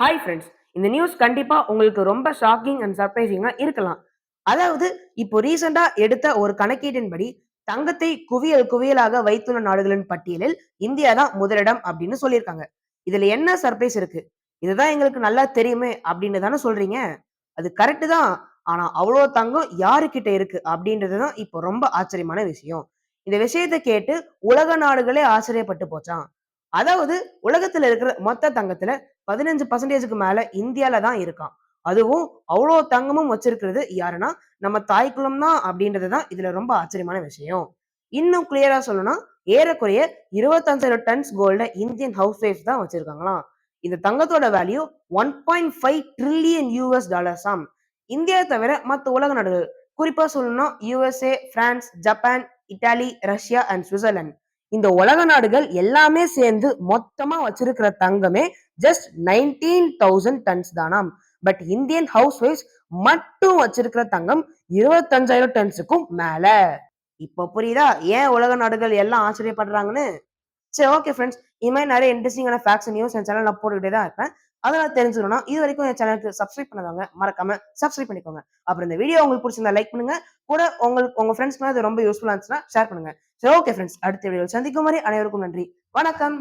Hi friends இந்த news கண்டிப்பா உங்களுக்கு ரொம்ப ஷாக்கிங் அண்ட் சர்ப்ரைசிங்கா இருக்கலாம். அதாவது இப்போ ரீசெண்டா எடுத்த ஒரு கணக்கீட்டின்படி தங்கத்தை குவியல் குவியலாக வைத்துள்ள நாடுகளின் பட்டியலில் இந்தியா தான் முதலிடம் அப்படின்னு சொல்லியிருக்காங்க. இதுல என்ன சர்ப்ரைஸ் இருக்கு? இதுதான் எங்களுக்கு நல்லா தெரியுமே அப்படின்னு தானே சொல்றீங்க? அது கரெக்ட் தான். ஆனா அவ்வளோ தங்கம் யாருக்கிட்ட இருக்கு அப்படின்றது தான் இப்போ ரொம்ப ஆச்சரியமான விஷயம். இந்த விஷயத்தை கேட்டு உலக நாடுகளே ஆச்சரியப்பட்டு போச்சான் அதாவது உலகத்துல இருக்கிற மொத்த தங்கத்துல பதினஞ்சு பர்சன்டேஜுக்கு மேல இந்தியால தான் இருக்கான். அதுவும் அவ்வளோ தங்கமும் வச்சிருக்கிறது யாருன்னா நம்ம தாய்க்குளம் தான் அப்படின்றது தான் இதுல ரொம்ப ஆச்சரியமான விஷயம். இன்னும் கிளியரா சொல்லணும்னா ஏறக்குறைய இருபத்தஞ்சாயிரம் tons gold Indian house wife தான் வச்சிருக்காங்களாம். இந்த தங்கத்தோட value one point five trillion US டாலர்ஸாம் India தவிர மற்ற உலக நாடுகள் குறிப்பா சொல்லணும்னா USA France Japan Italy Russia and Switzerland இந்த உலக நாடுகள் எல்லாமே சேர்ந்து மொத்தமா வச்சிருக்கிற தங்கமே ஜஸ்ட் நைன்டீன் தௌசண்ட் டன்ஸ் தானாம். பட் இந்தியன் ஹவுஸ் ஒய்ஃப்ஸ் மட்டும் வச்சிருக்கிற தங்கம் இருபத்தஞ்சாயிரம் டன்ஸுக்கும் மேல. இப்போ புரியுதா? ஏன் உலக நாடுகள் எல்லாம் ஆச்சரியப்படுறாங்கன்னு? சரி ஓகே ஃப்ரெண்ட்ஸ் இது மாதிரி நிறைய இன்ட்ரெஸ்டிங்கான ஃபேக்ட்ஸ் நியூஸ் என் சேனல் நான் போட்டுக்கிட்டே தான் இருப்பேன். அதெல்லாம் தெரிஞ்சுக்கணும்னா இது வரைக்கும் என் சேனலுக்கு சப்ஸ்கிரைப் பண்ணாதவங்க மறக்காம சப்ஸ்கிரைப் பண்ணிக்கோங்க. அப்புறம் இந்த வீடியோ உங்களுக்கு பிடிச்சிருந்தா லைக் பண்ணுங்க. கூட உங்களுக்கு உங்க ஃப்ரெண்ட்ஸ்க்குலாம் இது ரொம்ப யூஸ்ஃபுல்லா இருந்துச்சுன்னா ஷேர் பண்ணுங்க. சரி ஓகே ஃப்ரெண்ட்ஸ் அடுத்த வீடியோ சந்திக்கும் மாதிரி அனைவருக்கும் நன்றி. வணக்கம்.